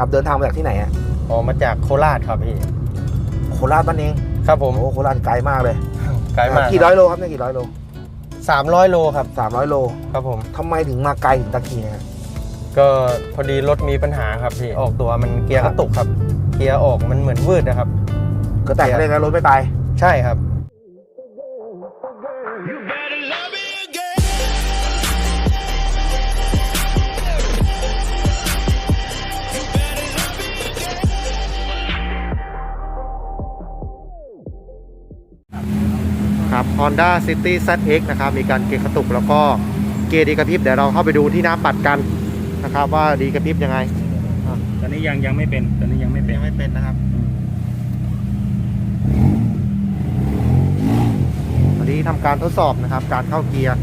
ครับเดินทางมาจากที่ไหนอะออกมาจากโคราชครับพี่ โคราชบ้านเองครับผมโอ้โหโคราชไกลมากเลยไกลมากกี่ร้อยโลครับเนี่ยกี่ร้อยโลสามร้อยโลครับสามร้อยโลครับผมทำไมถึงมาไกลถึงตะกี้เนี่ยก็พอดีรถมีปัญหาครับพี่ออกตัวมันเกียร์กระตุกครับ เกียร์ออกมันเหมือนวืดนะครับ ก็แต่งได้ไงรถไม่ตายใช่ครับ Honda City ZX นะครับ มีการเกียร์กระตุกแล้วก็เกียร์ดีกระพริบเดี๋ยวเราเข้าไปดูที่หน้าปัดกันนะครับ ว่าดีกระพริบยังไงตอนนี้ยังยังไม่เป็นตอนนี้ยังไม่เป็นยังไม่เป็นนะครับวันนี้ทำการทดสอบนะครับ การเข้าเกียร์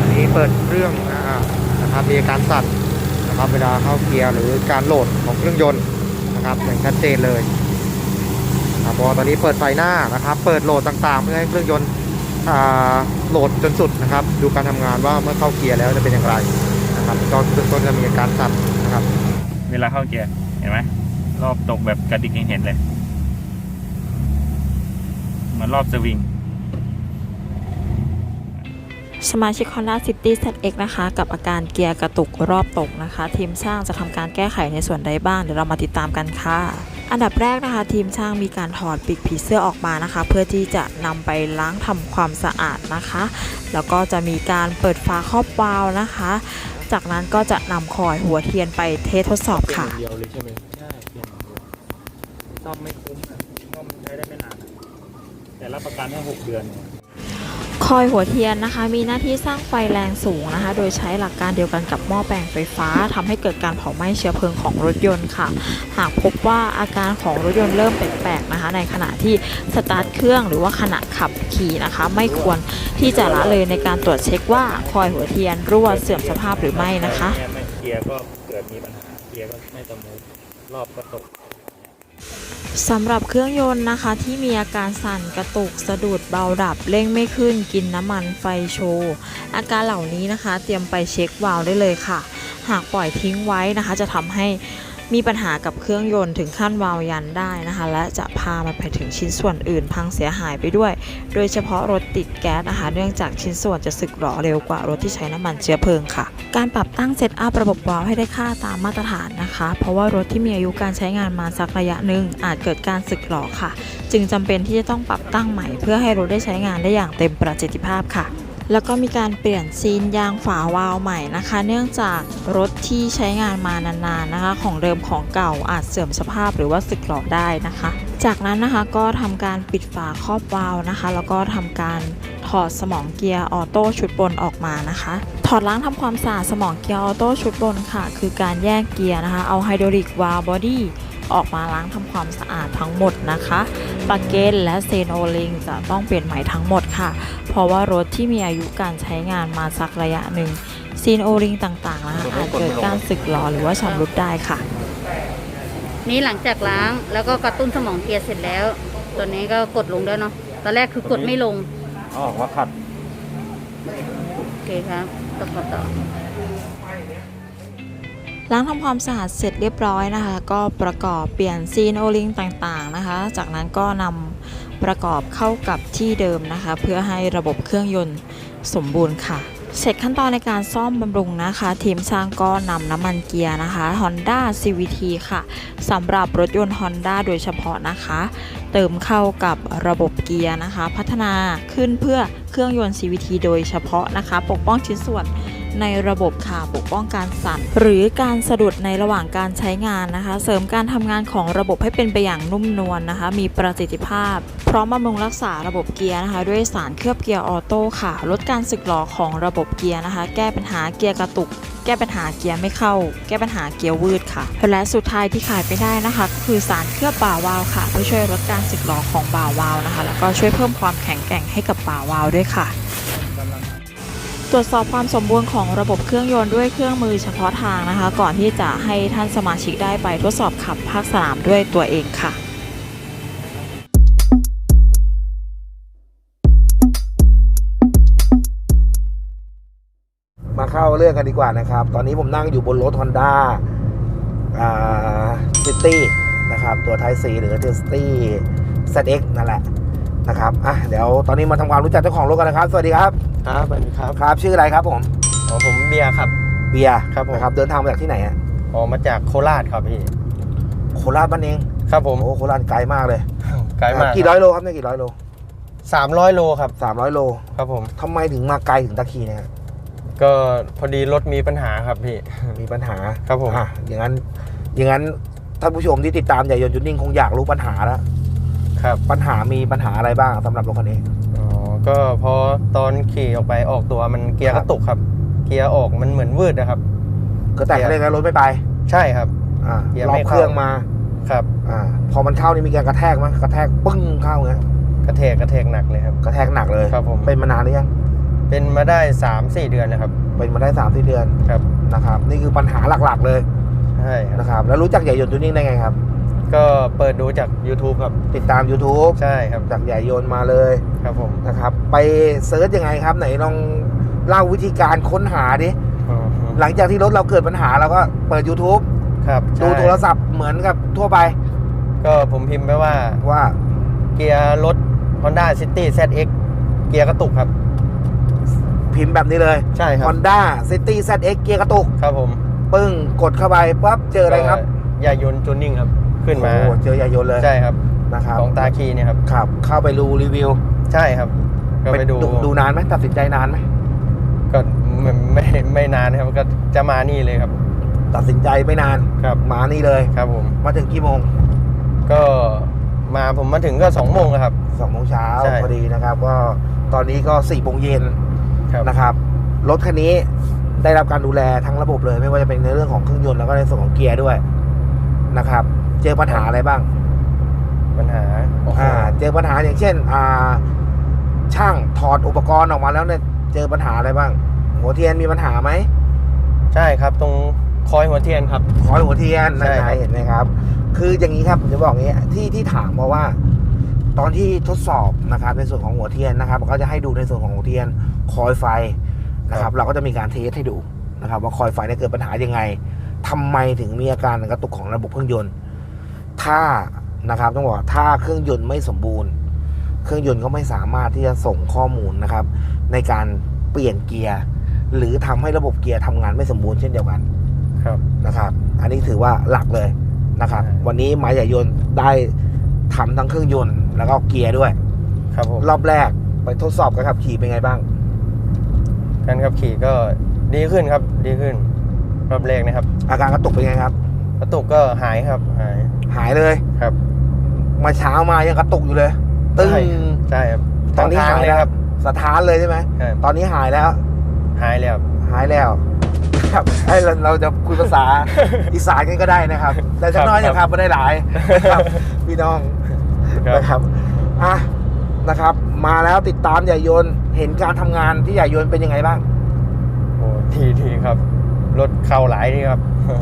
อันนี้เปิดเครื่องนะฮะ นะครับมีอาการสั่นนะครับเวลาเข้าเกียร์หรือการโหลดของเครื่องยนต์นะครับอย่างชัดเจนเลยครับพอตอนนี้เปิดไฟหน้านะครับ เปิดโหลดต่างๆ เพื่อให้เครื่องยนต์โหลดจนสุดนะครับ ดูการทำงานว่าเมื่อเข้าเกียร์แล้วจะเป็นอย่างไรนะครับก็เบื้องต้นจะมีอาการสั่นนะครับ เวลาเข้าเกียร์เห็นไหมรอบตกแบบกระดิกยังเห็นเลยเหมือนรอบสวิง สมาชิก Honda City ZX นะคะ กับอาการเกียร์กระตุกรอบตกนะคะ ทีมช่างจะทำการแก้ไขในส่วนใดบ้าง เดี๋ยวเรามาติดตามกันค่ะ อันดับแรกนะคะ ทีมช่างมีการถอดปีกผีเสื้อออกมานะคะ เพื่อที่จะนำไปล้างทำความสะอาดนะคะ แล้วก็จะมีการเปิดฝาครอบวาล์วนะคะ จากนั้นก็จะนำคอยหัวเทียนไปเทสทดสอบค่ะเดียวเลยใช่ไหมใช่เปลี่ยนเดียวซ่อมไม่คุ้มอะซ่อมใช้ได้ไม่นานแต่รับประกันแค่หกเดือน คอยหัวเทียนนะคะ มีหน้าที่สร้างไฟแรงสูงนะคะ โดยใช้หลักการเดียวกันกับหม้อแปลงไฟฟ้าทำให้เกิดการเผาไหม้เชื้อเพลิงของรถยนต์ค่ะ หากพบว่าอาการของรถยนต์เริ่มแปลกๆนะคะ ในขณะที่สตาร์ทเครื่องหรือว่าขณะขับขี่นะคะ ไม่ควรที่จะละเลยในการตรวจเช็คว่าคอยหัวเทียนรั่วเสื่อมสภาพหรือไม่นะคะเนี่ยไม่เกียร์ก็เกิดมีปัญหาเกียร์ก็ไม่สมูทรอบก็ตก สำหรับเครื่องยนต์นะคะที่มีอาการสั่นกระตุกสะดุดเบาดับเร่งไม่ขึ้นกินน้ำมันไฟโชว์อาการเหล่านี้นะคะ เตรียมไปเช็ควาล์วได้เลยค่ะ หากปล่อยทิ้งไว้นะคะ จะทำให้ มีปัญหากับเครื่องยนต์ถึงขั้นวาล์วยันได้นะคะ และจะพามันไปถึงชิ้นส่วนอื่นพังเสียหายไปด้วย โดยเฉพาะรถติดแก๊สนะคะเนื่องจากชิ้นส่วนจะสึกหรอเร็วกว่ารถที่ใช้น้ำมันเชื้อเพลิงค่ะ การปรับตั้งเซตอัพระบบวาล์วให้ได้ค่าตามมาตรฐานนะคะ เพราะว่ารถที่มีอายุการใช้งานมาสักระยะหนึ่งอาจเกิดการสึกหรอค่ะ จึงจำเป็นที่จะต้องปรับตั้งใหม่ เพื่อให้รถได้ใช้งานได้อย่างเต็มประสิทธิภาพค่ะ แล้วก็มีการเปลี่ยนซีนยางฝาวาล์วใหม่นะคะ เนื่องจากรถที่ใช้งานมานานๆนะคะ ของเดิมของเก่าอาจเสื่อมสภาพหรือว่าสึกหรอได้นะคะ จากนั้นนะคะก็ทำการปิดฝาครอบวาล์วนะคะ แล้วก็ทำการถอดสมองเกียร์ออโต้ชุดบนออกมานะคะ ถอดล้างทำความสะอาดสมองเกียร์ออโต้ชุดบนค่ะ คือการแยกเกียร์นะคะ เอาไฮดรอลิกวาล์วบอดี้ ออกมาล้างทำความสะอาดทั้งหมดนะคะปลั๊กเกนและเซนโอลิงจะต้องเปลี่ยนใหม่ทั้งหมดค่ะ เพราะว่ารถที่มีอายุการใช้งานมาสักระยะหนึ่งซีนโอลิงต่างๆนะคะอาจเกิดการสึกหรอหรือว่าชำรุดได้ค่ะ นี่หลังจากล้างแล้วก็กระตุ้นสมองเกียร์เสร็จแล้ว ตัวนี้ก็กดลงแล้วเนาะตอนแรกคือกดไม่ลงอ๋อว่าขัดโอเคครับต่อต่อต่อ ล้างทำความสะอาดเสร็จเรียบร้อยนะคะ ก็ประกอบเปลี่ยนซีนโอลิงต่างๆนะคะ จากนั้นก็นำประกอบเข้ากับที่เดิมนะคะ เพื่อให้ระบบเครื่องยนต์สมบูรณ์ค่ะ เสร็จขั้นตอนในการซ่อมบำรุงนะคะ ทีมช่างก็นำน้ำมันเกียร์นะคะ Honda CVT ค่ะสำหรับรถยนต์ Honda โดยเฉพาะนะคะ เติมเข้ากับระบบเกียร์นะคะ พัฒนาขึ้นเพื่อเครื่องยนต์ CVT โดยเฉพาะนะคะ ปกป้องชิ้นส่วน ในระบบค่ะปกป้องการสั่น หรือการสะดุดในระหว่างการใช้งานนะคะ เสริมการทำงานของระบบให้เป็นไปอย่างนุ่มนวลนะคะ มีประสิทธิภาพ พร้อมบำรุงรักษาระบบเกียร์นะคะ ด้วยสารเคลือบเกียร์ออโต้ค่ะ ลดการสึกหรอของระบบเกียร์นะคะ แก้ปัญหาเกียร์กระตุกแก้ปัญหาเกียร์ไม่เข้า แก้ปัญหาเกียร์วืดค่ะ และสุดท้ายที่ขายไปได้นะคะ ก็คือสารเคลือบบ่าวาวค่ะ เพื่อช่วยลดการสึกหรอของบ่าวาวนะคะ แล้วก็ช่วยเพิ่มความแข็งแกร่งให้กับบ่าวาวด้วยค่ะ ตรวจสอบความสมบูรณ์ของระบบเครื่องยนต์ด้วยเครื่องมือเฉพาะทางนะคะ ก่อนที่จะให้ท่านสมาชิกได้ไปทดสอบขับภาคสนามด้วยตัวเองค่ะมาเข้าเรื่องกันดีกว่านะครับ ตอนนี้ผมนั่งอยู่บนรถ Honda ซิตี้นะครับ ตัวไทยซีหรือเทสตี้ ZX นั่นแหละนะครับ อะ เดี๋ยวตอนนี้มาทำความรู้จักเจ้าของรถกันนะครับ สวัสดีครับ ครับสวัสดีครับครับชื่ออะไรครับผมอ๋อผมเบียร์ครับ เบียร์ครับผม นะครับเดินทางมาจากที่ไหนฮะออกมาจากโคราชครับพี่ โคราชบ้านเองครับผมโอ้โหโคราชไกลมากเลยไกลมากกี่ร้อยโลครับเนี่ยกี่ร้อยโลสามร้อยโลครับสามร้อยโลครับผมทำไมถึงมาไกลถึงตะคีเนี่ยฮะก็พอดีรถมีปัญหาครับพี่มีปัญหาครับผมอะอย่างนั้นอย่างนั้นท่านผู้ชมที่ติดตามใหญ่ยนต์จุดนิ่งคงอยากรู้ปัญหาแล้วครับ ปัญหามีปัญหาอะไรบ้างสำหรับรถคันนี้อ๋อ ก็พอตอนขี่ออกไปออกตัวมันเกียร์คกรับระตุกครับ เกียร์ออกมันเหมือนวืดนะครับ ก็แต่งเร่งแล้วรถไม่ไปใช่ครับ อ่าเกียร์ล็อไม่กเข้า เครื่องมาครับ อ่าพอมันเข้านี่มีการกระแทกไหมกระแทกปึ้งเข้าเงี้ยกระเทกกระเทกหนักเลยครับ กระแทกหนักเลย ครับผมเป็นมานานหรือยังเป็นมาได้สามสี่เดือนนะครับ เป็นมาได้สามสี่เดือนครับ นะครับ นี่คือปัญหาหลักๆเลยใช่ครับนะครับ แล้วรู้จักใหญ่ยนต์จุดนิ่งได้ไงครับ ก็เปิดดูจาก YouTube ครับ ติดตาม YouTube ใช่ครับจากใหญ่ยนต์มาเลยครับผมนะครับ ไปเซิร์ชยังไงครับไหนลองเล่าวิธีการค้นหาดิอ๋อหลังจากที่รถเราเกิดปัญหาเราก็เปิด YouTube ครับดูใช่โทรศัพท์เหมือนกับทั่วไป ก็ผมพิมพ์ไปว่าว่าเกียร์รถ Honda City ZX เกียร์กระตุกครับ พิมพ์แบบนี้เลยใช่ครับ Honda City ZX เกียร์กระตุกครับผม ปึ้งกดเข้าไปปั๊บเจออะไรครับก็ยายนต์จูนนิ่งครับ ขึ้นมาโอ้เจอยายนต์เลยใช่ครับนะครับของตาคีเนี่ยครับครับเข้าไปดูรีวิว ใช่ครับก็ไปดูดูนานไหมตัดสินใจนานไหมก็ไม่ไม่ไม่นานนะครับก็จะมานี่เลยครับ ตัดสินใจไม่นานครับมานี่เลยครับผมมาถึงกี่โมง ก็มาผมมาถึงก็สองโมงแล้วครับสองโมงเช้าใช่พอดีนะครับก็ตอนนี้ก็สี่โมงเย็นครับนะครับรถคันนี้ได้รับการดูแลทั้งระบบเลย ไม่ว่าจะเป็นในเรื่องของเครื่องยนต์แล้วก็ในส่วนของเกียร์ด้วย นะครับ เจอปัญหาอะไรบ้างปัญหาโอ้โหอ่าเจอปัญหาอย่างเช่นอ่าช่างถอดอุปกรณ์ออกมาแล้วเนี่ยเจอปัญหาอะไรบ้าง หัวเทียนมีปัญหาไหมใช่ครับ ตรงคอยหัวเทียนครับคอยหัวเทียนใช่นะครับเห็นไหมครับ คืออย่างนี้ครับผมจะบอกอย่างนี้ที่ที่ถามเพราะว่า ตอนที่ทดสอบนะครับในส่วนของหัวเทียนนะครับก็จะให้ดูในส่วนของหัวเทียนคอยไฟนะครับ เราก็จะมีการเทสให้ดูนะครับ ว่าคอยไฟเนี่ยเกิดปัญหายังไง ทำไมถึงมีอาการกระตุกของระบบเครื่องยนต์ ถ้านะครับต้องบอกว่าถ้าเครื่องยนต์ไม่สมบูรณ์ เครื่องยนต์ก็ไม่สามารถที่จะส่งข้อมูลนะครับ ในการเปลี่ยนเกียร์ หรือทำให้ระบบเกียร์ทำงานไม่สมบูรณ์เช่นเดียวกันครับนะครับ อันนี้ถือว่าหลักเลยนะครับใช่วันนี้หมายใหญ่ยนต์ได้ทำทั้งเครื่องยนต์แล้วก็เกียร์ด้วย ครับผมรอบแรกไปทดสอบกันขับขี่เป็นไงบ้าง การขับขี่ก็ดีขึ้นครับดีขึ้น รอบแรกนะครับ อาการกระตุกเป็นไงครับ กระตุกก็หายครับหายหายเลยครับ มาเช้ามายังกระตุกอยู่เลย ตึ้งใช่ใช่ครับตอนนี้ทงหายเลยแล้วครับ สถานเลยใช่ไหมใช่ตอนนี้หายแล้ว หายแล้วหายแล้วครับให้เราเราจะคุยภาษาอีสานกันก็ได้นะครับ แต่สักน้อยครับนะครับไม่ได้หลายนะครับพี่น้องครับนะครับอะนะครับ มาแล้วติดตามใหญ่ยนต์เห็นการทำงานที่ใหญ่ยนต์เป็นยังไงบ้างโอ้ดีดีครับ รถเข้าหลายดีครับ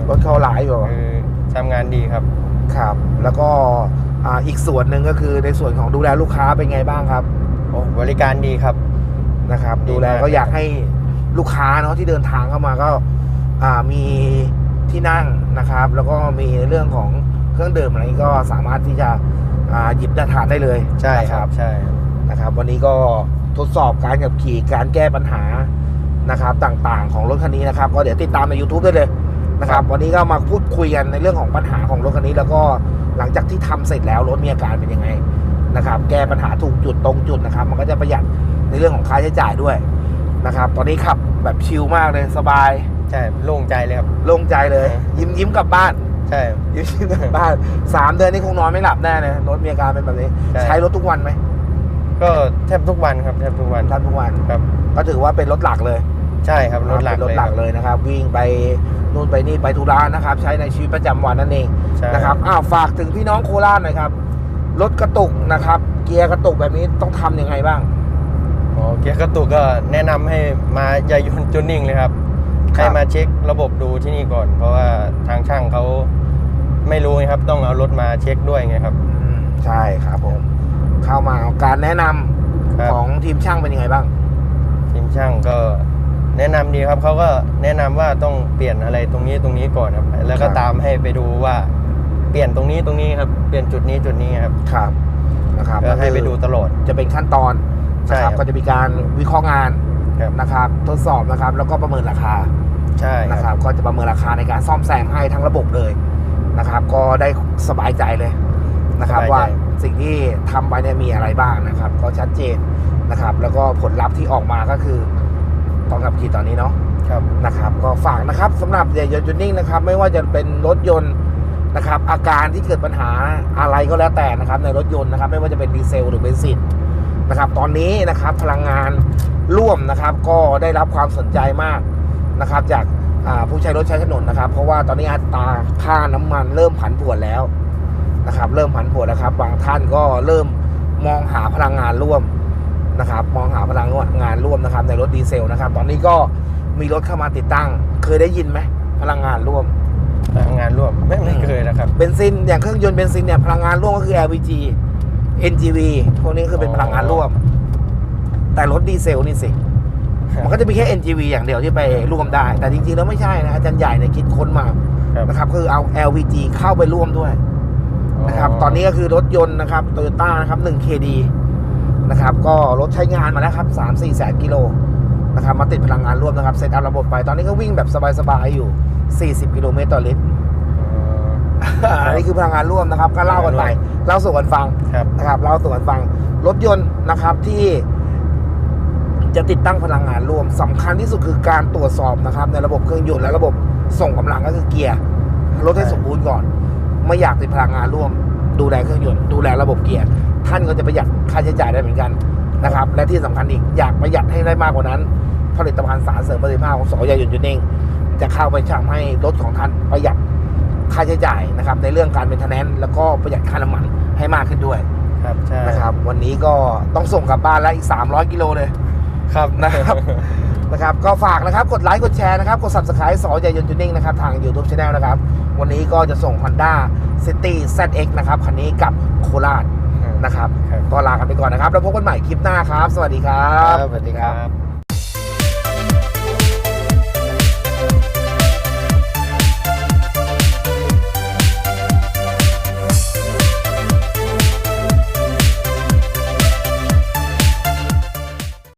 รถเข้าหลายอยู่คือทำงานดีครับครับ แล้วก็อ่าอีกส่วนหนึ่งก็คือในส่วนของดูแลลูกค้าเป็นไงบ้างครับโอ้บริการดีครับนะครับดีดูแลมากก็อยากให้ลูกค้าเนาะที่เดินทางเข้ามาก็อ่ามีที่นั่งนะครับ แล้วก็มีในเรื่องของเครื่องดื่มอะไรนี้ก็สามารถที่จะอ่าหยิบได้ทานได้เลยใช่นะครับใช่ครับนะครับ วันนี้ก็ทดสอบการขับขี่การแก้ปัญหา นะครับต่างๆของรถคันนี้นะครับก็เดี๋ยวติดตามใน YouTube ได้เลยนะครับวันนี้ก็มาพูดคุยกันในเรื่องของปัญหาของรถคันนี้ แล้วก็หลังจากที่ทำเสร็จแล้วรถมีอาการเป็นยังไงนะครับแก้ปัญหาถูกจุดตรงจุดนะครับ มันก็จะประหยัดในเรื่องของค่าใช้จ่ายด้วยนะครับ ตอนนี้ขับแบบชิลมากเลยสบายใช่โล่งใจเลยครับโล่งใจเลยเออยิ้มยิ้มกลับบ้าน ใช่ยิ้มยิ้มกลับบ้านสามเดือนนี้คงนอนไม่หลับแน่เลยรถมีอาการเป็นแบบนี้ ใช่ใช้รถทุกวันไหมก็แทบทุกวันครับแทบทุกวันทำทุกวันครับ ก็ถือว่าเป็นรถหลักเลยใช่ครับรถหลักเป็นรถเลยหลัคกรับเลยนะครับ วิ่งไปนู่นไปนี่ไปธุระนะครับ ใช้ในชีวิตประจำวันนั่นเองใช่นะครับอ้าวฝากถึงพี่น้องโคราชหน่อยครับรถกระตุกนะครับ เกียร์กระตุกแบบนี้ต้องทำยังไงบ้างอ๋อเกียร์กระตุกก็แนะนำให้มายายนต์จูนนิ่งเลยครับครับให้มาเช็คระบบดูที่นี่ก่อน เพราะว่าทางช่างเขาไม่รู้ไงครับ ต้องเอารถมาเช็คด้วยไงครับอืมใช่ครับผม เข้ามาการแนะนำครับของทีมช่างเป็นยังไงบ้าง ทีมช่างก็แนะนำดีครับเขาก็แนะนำว่าต้องเปลี่ยนอะไรตรงนี้ตรงนี้ก่อนครับ แล้วก็ครับ ตามให้ไปดูว่าเปลี่ยนตรงนี้ตรงนี้ครับเปลี่ยนจุดนี้จุดนี้ครับครับนะครับก็ให้ไปดูตลอด จะเป็นขั้นตอนใช่นะคครัรับบก็จะมีการวิเคราะห์งานครับ นะครับ ทดสอบนะครับ แล้วก็ประเมินราคา ใช่นะคครับรับก็จะประเมินราคาในการซ่อมแซมให้ทั้งระบบเลยนะครับ ก็ได้สบายใจเลยนะครับ ว่าสิ่งที่ทำไปเนี่ยมีอะไรบ้างนะครับ ก็ชัดเจน นะครับ แล้วก็ผลลัพธ์ที่ออกมาก็คือตอนขับขี่ตอนนี้เนาะครับนะครับ ก็ฝากนะครับสำหรับใหญ่ยนต์จูนิ่งนะครับ ไม่ว่าจะเป็นรถยนต์นะครับ อาการที่เกิดปัญหาอะไรก็แล้วแต่นะครับ ในรถยนต์นะครับ ไม่ว่าจะเป็นดีเซลหรือเบนซินนะครับ ตอนนี้นะครับพลังงานร่วมนะครับ ก็ได้รับความสนใจมากนะครับ จากอ่าผู้ใช้รถใช้ถนนนะครับ เพราะว่าตอนนี้อัตราค่าน้ำมันเริ่มผันผวนแล้วนะครับ เริ่มผันผวนแล้วครับ บางท่านก็เริ่มมองหาพลังงานร่วม นะครับมองหาพลังงานร่วมนะครับ ในรถดีเซลนะครับ ตอนนี้ก็มีรถเข้ามาติดตั้ง เคยได้ยินไหมพลังงานร่วมงานร่วมไม่ไม่เคยนะครับเบนซินอย่างเครื่องยนต์เบนซินเนี่ยพลังงานร่วมก็คือ LPG NGV พวกนี้คือเป็นอ๋อพลังงานร่วม แต่รถดีเซลนี่สิมันก็จะมีแค่ NGV อย่างเดียวที่ไปร่วมได้ แต่จริงๆแล้วไม่ใช่นะอาจารย์ใหญ่เนี่ยคิดค้นมาครับนะครับคือเอา LPG เข้าไปร่วมด้วยนะครับตอนนี้ก็คือรถยนต์นะครับโตโยต้านะครับ 1 KD นะครับ ก็รถใช้งานมาแล้วครับ3 4แสนกิโลนะครับ มาติดพลังงานร่วมนะครับ เซตอัพระบบไป ตอนนี้ก็วิ่งแบบสบายๆอยู่ 40 กิโลเมตรต่อลิตรอันนี้คือพลังงานร่วมนะครับ ก็เล่ากันไปเล่าสู่กันฟังครับนะครับเล่าสู่กันฟัง รถยนต์นะครับที่จะติดตั้งพลังงานร่วมสำคัญที่สุดคือการตรวจสอบนะครับ ในระบบเครื่องยนต์และระบบส่งกำลังก็คือเกียร์รถให้ใช่สมบูรณ์ก่อน ไม่อยากติดพลังงานร่วม ดูแลเครื่องยนต์ดูแลระบบเกียร์ ท่านก็จะประหยัดค่าใช้จ่ายได้เหมือนกันนะครับ และที่สำคัญอีกอยากประหยัดให้ได้มากกว่านั้น ผลิตภัณฑ์สารเสริมประสิทธิภาพของสอยยนต์ยูนิ่งจะเข้าไปทำให้รถของท่านประหยัดค่าใช้จ่ายนะครับ ในเรื่องการเป็นทนแนนแล้วก็ประหยัดค่าน้ำมันให้มากขึ้นด้วยครับใช่นะครับ วันนี้ก็ต้องส่งกลับบ้านแล้วอีก 300 กิโลเลยครับนะครับนะครับก็ฝากนะครับกดไลค์กดแชร์นะครับ กด subscribe สอใหญ่ยนต์จูนิ่งนะครับ ทาง YouTube Channel นะครับ วันนี้ก็จะส่ง Honda City ZX นะครับ คันนี้กับโคราช นะครับครับ ก็ลากันไปก่อนนะครับ แล้วพบกันใหม่คลิปหน้าครับ สวัสดีครัครับบสวัสดีครับ